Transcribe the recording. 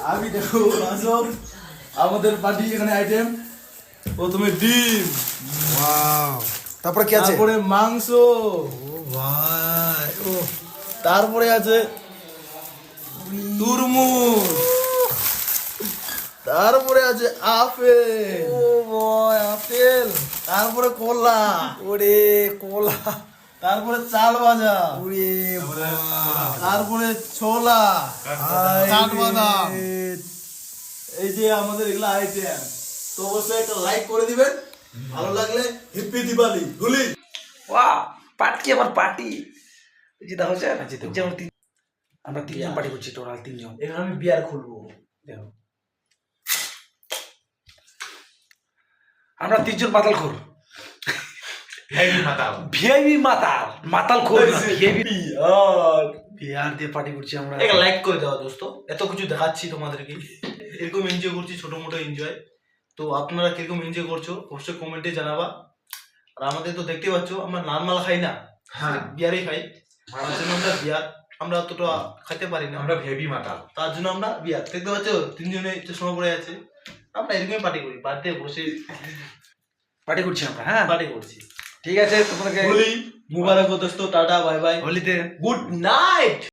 আমি দেখো আসো আমাদের পার্টি এখানে আইটেম প্রথমে ডিম। ওয়াও তারপরে কি আছে? তারপরে মাংস। ও ভাই ও। তারপরে আছে তুরমুজ। তারপরে আছে আপেল। ও বয় আপেল। তারপরে কলা। ওরে কোলা। তারপরে চাল ভাজা। তারপরে ছোলা। হায় চাট। বাদাম। এই যে আমাদের এগুলো আইটেম তো অবশ্যই একটা লাইক করে দিবেন। ভালো লাগলে হ্যাপি দিওয়ালি গুলি বাহ পার্টি আবার পার্টি। জিতা হচ্ছে না জিতে যেমন তিন আমরা তিনজন পার্টি করছি টোটাল তিনজন। এখানে আমি বিয়ার খুলবো। দেখো। আমরা তিনজন মাতাল খোর হেভি মাতাল ভিআইপি মাতাল মাতাল খোর ভিআইপি বিহার দিয়ে পার্টি করছি আমরা। একটা লাইক করে দেওয়া দোস্ত। এত কিছু দেখাচ্ছি তোমাদেরকে। এরকম এনজয় করছি ছোট মোটো এনজয় তো আপনারা কীরকম এনজয় করছ অবশ্যই কমেন্টে জানাবা। আর আমাদের তো দেখতে পাচ্ছ আমরা নর্মাল খাই না। হ্যাঁ। বিয়ারই খাই। তার জন্য আমরা বিয়ার আমরা অতটা খাইতে পারি না। আমরা হেভি মাতাল তার জন্য আমরা বিয়ার দেখতে পাচ্ছ তিনজনে চশমা পড়ে আছে। আমরা এরকমই পার্টি করি। বাড়িতে বসে পার্টি করছি আমরা হ্যাঁ। পার্টি করছি। ঠিক আছে তোমাদেরকে হোলি মুবারক ও দোস্ত টাটা বাই বাই হোলিতে গুড নাইট